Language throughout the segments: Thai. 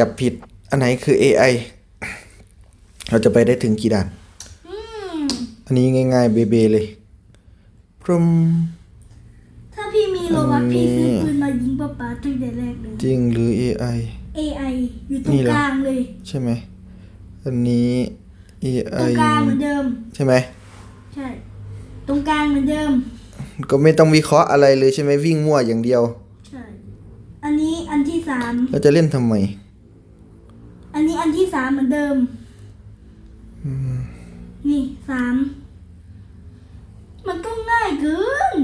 จับผิดอันไหนคือ AI เราจะไปได้ถึงกี่ด่านอืมอันนี้ง่ายๆเบๆเลยพรมถ้าพี่มีโลบักอันนี้พี่ซื้อปืนมายิงป้าป๋าตั้งแต่แรกเลย จริงหรือ AI AI อยู่ตรนี่งเหรอกลางเลย ใช่ไหม อันนี้ตรง AI กลางเหมือนเดิม ใช่ไหม ใช่ ตรงกลางเหมือนเดิม ก็ไม่ต้องวิเคราะห์อะไรเลยใช่ไหมวิ่งมั่วอย่างเดียว ใช่ อันนี้อันที่สามเราจะเล่นทำไม อันนี้อันที่สามเหมือนเดิมนี่สาม มันก็ง่ายเกิน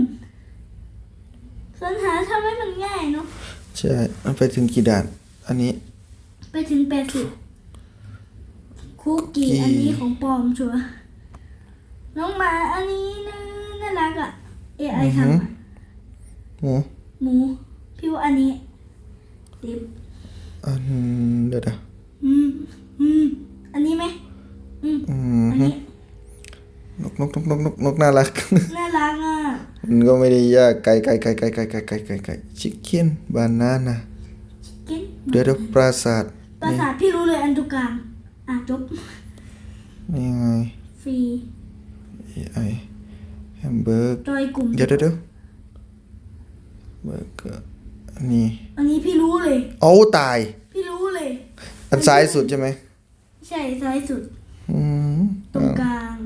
สัญหาทำให้มันง่ายเนาะ ใช่มันไปถึงกี่ด่าน อันนี้ ไปถึงแปดสิบคุกกี้คุกกี้อันนี้ของปลอมชัวร์น้องหมาอันนี้น่าน่ารักอะ AI ทำอะโอ้หมูพี่ว่าอันนี้สิบ อันเดี๋ยวเดี๋ยว อืมอืมอันนี้ไหมอืมอืมอันนี้นกนกนกนกนกนกน่ารัก น่ารักอะ มันก็ไม่ได้ยากไก่ไก่ไก่ไก่ไก่ไก่ไก่ไก่ไก่ชิคเก้นบานาน่าเก่งเดี๋ยวเดี๋ยวปราสาทภาษาทพี่รู้เลยอันตุกลางอะจบนี่ไงฟรี AI แฮมเบอร์กจอยกลุ่มเดี๋ยวเดี๋ยวเดี๋ยวเบอร์เกอร์อันนี้อันนี้พี่รู้เลยเอาตายพี่รู้เลย อันซ้ายสุดใช่ไหมใช่ซ้ายสุด อืมตรงกลาง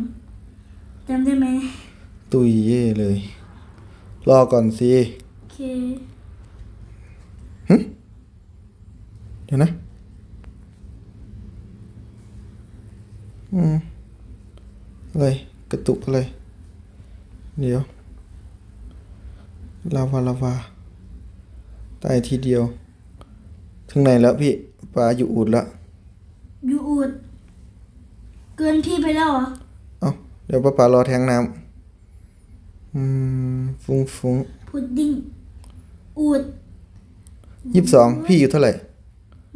จำได้ไหมตุยเย่เลย รอก่อนสิโอเคเดี๋ยวนะ อืมอะไรกระตุกอะไร เดี๋ยว ลาวาลาวาตายทีเดียว ถึงไหนแล้วพี่ ปลาอยู่อูดแล้วยูอูด เกินพี่ไปแล้วเหรอ เอ้าเดี๋ยวป้าป๋ารอแทงน้ำอืมฟุ้งฟุ้งพุดดิ้ง อูดยี่สิบสองพี่อยู่เท่าไหร่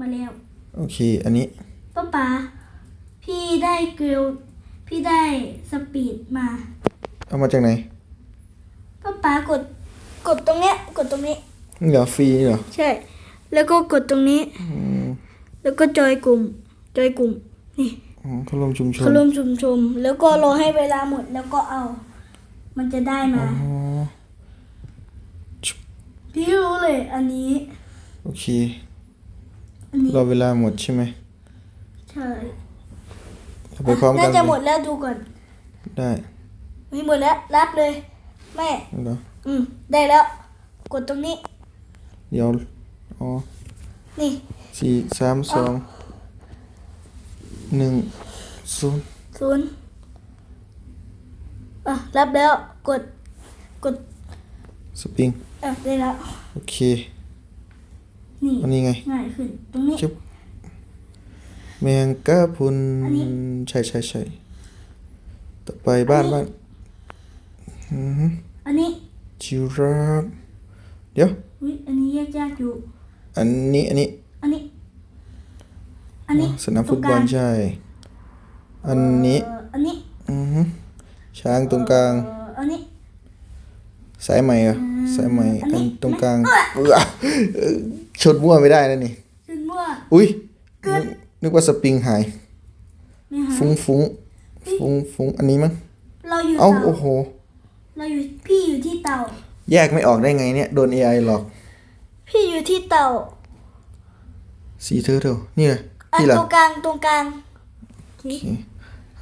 มาแล้ว โอเค อันนี้ป้าป๋าพี่ได้เกลพี่ได้สปีดมา เอามาจากไหนป้าป๋ากด กดตรงเนี้ย กดตรงนี้ นี่เหรอฟรีเหรอ ใช่ แล้วก็กดตรงนี้ แล้วก็จอยกลุ่ม จอยกลุ่ม นี่อ๋อเขาลงชุมชนเขาร่วมชุมชม แล้วก็รอให้เวลาหมดแล้วก็เอา มันจะได้มา อ๋อพี่รู้เลย อันนี้ โอเค อันนี้ รอเวลาหมดใช่ไหมใช่เราไปพร้อมกัน่านจะหมดแล้วดูก่อน ได้มีหมดแล้ว รับเลย แม่เหรออืม ได้แล้ว กดตรงนี้ เดี๋ยวอ๋อ นี่สี่สามสองหนึ่งศูนย์ศูนย์อะรับแล้วกดกดสปริงอะได้แล้วโอเค นี่อันนี้ไง ง่ายขึ้นตรงนี้ชึบแมงกะพรุนอันนี้ ใช่ใช่ใช่ต่อไปบ้านอันนี้บ้านอือฮึอันนี้ จิราฟเดี๋ยว อุ้ยอันนี้ยากยากๆอยู่ อันนี้อันนี้ อันนี้ อันนี้อ๋อสนามฟุตบอลตรงกลางใช่ อันนี้เอ่ออันนี้ อือฮึช้างตรงกลางเอ่ออันนี้ สายไหมเหรอสายไหมอันนี้อันตรงกลางเออเออชดมั่วไม่ได้นะนี่ซึ่งเมื่ออุ้ยเกินนึกนึกว่าสปริงหายไม่หาฟุ้งฟุ้งฟุ้งฟุ้งอันนี้มั้ง เราอยู่เอ้าเตาโอ้โห เราอยู่พี่อยู่ที่เตา แยกไม่ออกได้ไงเนี่ย โดน AI หลอก พี่อยู่ที่เตาสีเธอเถอะนี่เลยอันนี่ตล่ะรงกลางตรงกลาง โอเค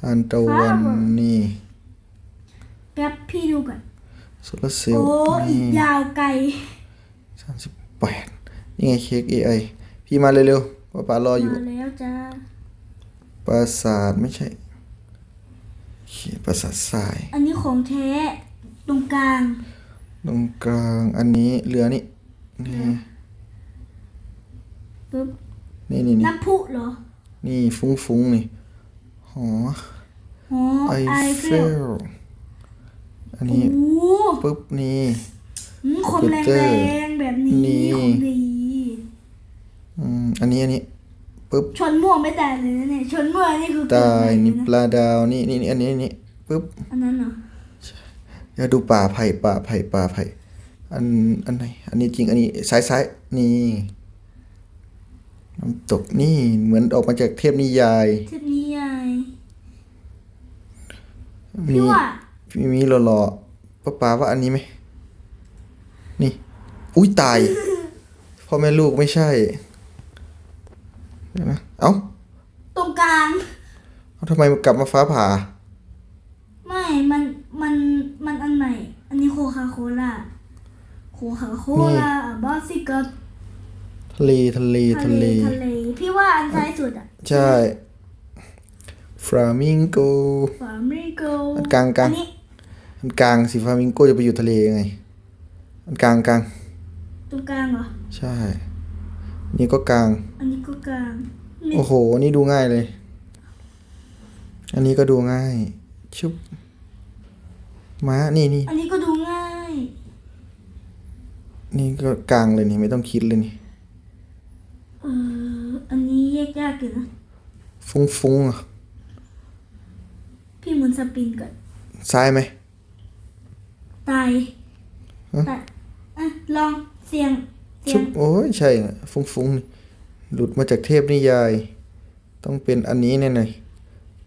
ฮันตะวันนี่แป๊บพี่ดูก่อนโซลาร์เซลโอ้ล์อีกนี่ยาวไกล สามสิบแปดนี่ไงเค้ก AI พี่มาเร็วๆป้าป๋ารออยู่ มาแล้วจ้าปราสาทไม่ใช่โอเคปราสาททราย อันนี้ของแท้ตรงกลาง ตรงกลางอันนี้เรือนี่ นี่ปึ๊บนี่นี่นี่น้ำพุเหรอ นี่ฟุ้งฟุ้งๆนี่หออ๋อไอไอเฟเฟลลอันนี้โอ้ปุ๊บนี่หืมคนแรคอมพิวเตอร์งๆแบบนี้นี่ของดีอืมอันนี้อันนี้ปุ๊บชนม่วงไม่แต่เลยนะเนี่ยชนม่วงนี่คือตายเกิดใหม่นี่เลยปลาดาวนี่นี่นี่อันนี้อันนี้ปุ๊บอันนั้นเหรอเดี๋ยวดูป่าไผ่ป่าไผ่ป่าไผ่ อันอันไหนอันนี้จริงอันนี้ซ้ายซ้ายนี่น้ำตกนี่เหมือนออกมาจากเทพนิยายเทพนิยายมีพี่ว่ามีมีหล่อๆป้าป๋าว่าอันนี้ไหมนี่ อุ้ยตายพ่อแม่ลูกไม่ใช่เดี๋ยวนะเอ้าตรงกลางเอาทำไมมันกลับมาฟ้าผ่า ไม่ มัน มัน มันอันไหนอันนี้โคคาโคล่า โคคาโคล่าบอสซิกัสทะเลทะเลทะทะเลเลทะเล พี่ว่าอันซ้ายสุดอะใช่ฟลามิงโกฟาร์มิโกอันกลางกลางอันนี้อันกลางสิฟลามิงโกจะไปอยู่ทะเลยังไง อันกลางกลางตรงกลางเหรอ ใช่ นี่ก็กลาง อันนี้ก็กลางนี่โอ้โห นี่ดูง่ายเลย อันนี้ก็ดูง่าย ชุบ ม้า นี่นี่อันนี้ก็ดูง่าย นี่ก็กลางเลยนี่ไม่ต้องคิดเลยนี่เอออันนี้แยกยากอยู่นะฟุ้งฟุ้งๆอะพี่หมุนสปินก่อน ซ้ายไหม ตายฮะ ตายอะลองเสียงเสียชุงบโอ้ยใช่นะฟุ้งฟุ้งๆนี่หลุดมาจากเทพนิยาย ต้องเป็นอันนี้แน่เลย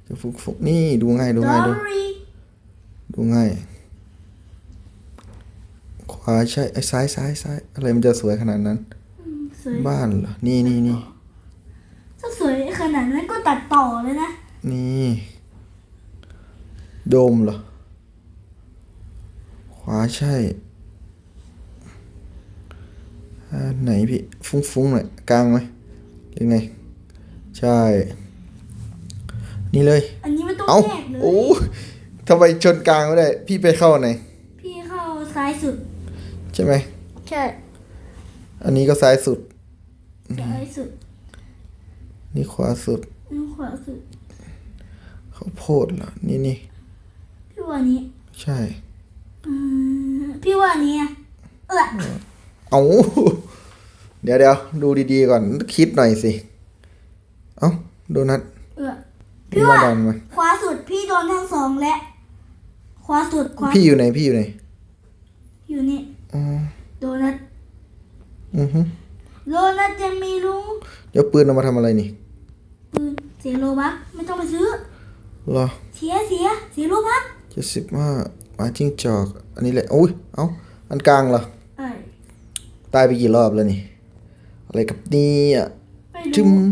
จะฟุ้งฟุ้งๆนี่ดูง่ายดูดอง่ายดูรี่ดูง่าย ขวาใช่ไอ้ซ้ายซ้ายซ้ายอะไรมันจะสวยขนาดนั้นสวยบ้านเหรอ นี่นี่นี่ถ้าสวยขนาดนั้นก็ตัดต่อเลยนะ นี่ โดมเหรอ ขวาใช่อันไหนพี่ฟุ้งฟุ้งๆหน่อยกลางไหมหรือไง ใช่ นี่เลย อันนี้ไม่ต้องเอ้าแยกเลย โอ้ทำไมชนกลางไม่ได้ พี่ไปเข้าไหน พี่เข้าซ้ายสุด ใช่ไหม ใช่อันนี้ก็ซ้ายสุด ซ้ายสุดนี่ขวาสุดอันนี้ขวาสุดข้าวโพดเหรอนี่นี่พี่ว่านี้ใช่ อืมพี่ว่านี้อะเออเอาเดี๋ยวเดี๋ยวดูดีๆก่อนคิดหน่อยสิ เอ้าโดนัทเออพี่พี่มาว่าดันมาขวาสุดพี่โดนทั้งสองและ ขวาสุดขวาพี่อยู่ไหนพี่อยู่ไหนอยู่นี่ อ๋อโดนัทอือฮึโดนัทยังมีรู้เดี๋ยวปืนเอามาทำอะไรนี่ปืนเสียโลบักไม่ต้องไปซื้อ เหรอเสียเสียเสียโลบักเจ็ดสิบห้าหมาจิ้งจอก อันนี้แหละอุ้ยเอ้าอันกลางเหรอเอ้ยตายไปกี่รอบแล้วนี่ อะไรกับนี่อะไม่จึมรู้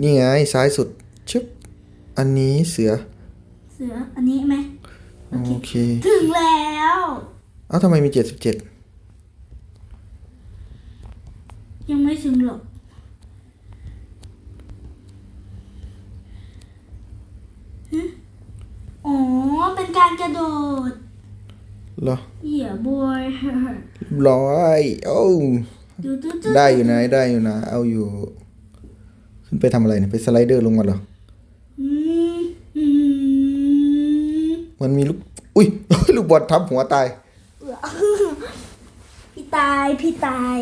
นี่ไงซ้ายสุดชึบอันนี้เสือเสืออันนี้ไหมโอเค ถึงแล้ว เอ้าทำไมมีเจ็ดสิบเจ็ดยังไม่ถึงหรอกหึอ๋อ เป็นการกระโดด เหรอเหยียบบวยร้อยโอ้ดูดูดูได้อยู่นะได้อยู่นะ เอาอยู่ ขึ้นไปทำอะไรเนี่ย ไปสไลเดอร์ลงมาเหรออืมอืมมันมีลูก อุ้ยลูกบอลทับหัวตาย พี่ตายพี่ตาย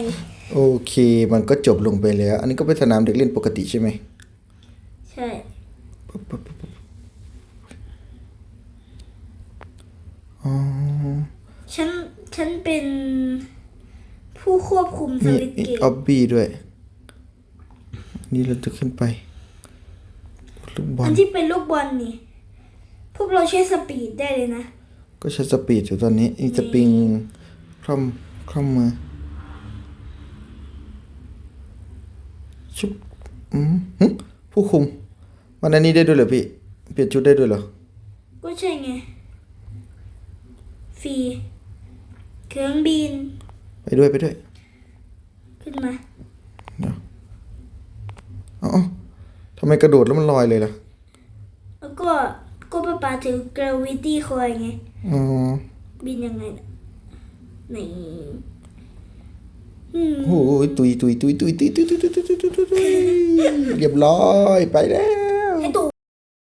โอเค มันก็จบลงไปแล้ว อันนี้ก็เป็นสนามเด็กเล่นปกติใช่ไหมใช่อ๋อฉันฉันเป็นผู้ควบคุมสมีวิตช์เกออมบบี้ด้วย นี่เราจะขึ้นไป ลูกบออัลนที่เป็นลูกบอลนี่ พวกเราใช้สปีดได้เลยนะ ก็ใช้สปีดอยู่ตอนนี้อีสปริงคล่อมคล่อมมาชุบอืมหึผู้คุมมันอันนี้ได้ด้วยเหรอพี่ เปลี่ยนชุดได้ด้วยเหรอ ก็ใช่ไงฟรีเครื่องบิน ไปด้วยไปด้วย ขึ้นมาเดี๋ยวเอ๋อาทำไมกระโดดแล้วมันลอยเลยล่ะ แล้วก็ ก็ป้าปาถือกราวิตี้คอยไง อ๋อบินยังไงน่ะนี่อืมโอ้ยตุยตุยตุยตุยตุยตุยตุยตุยตุยตุยตุยเรียบร้อยไปแล้ว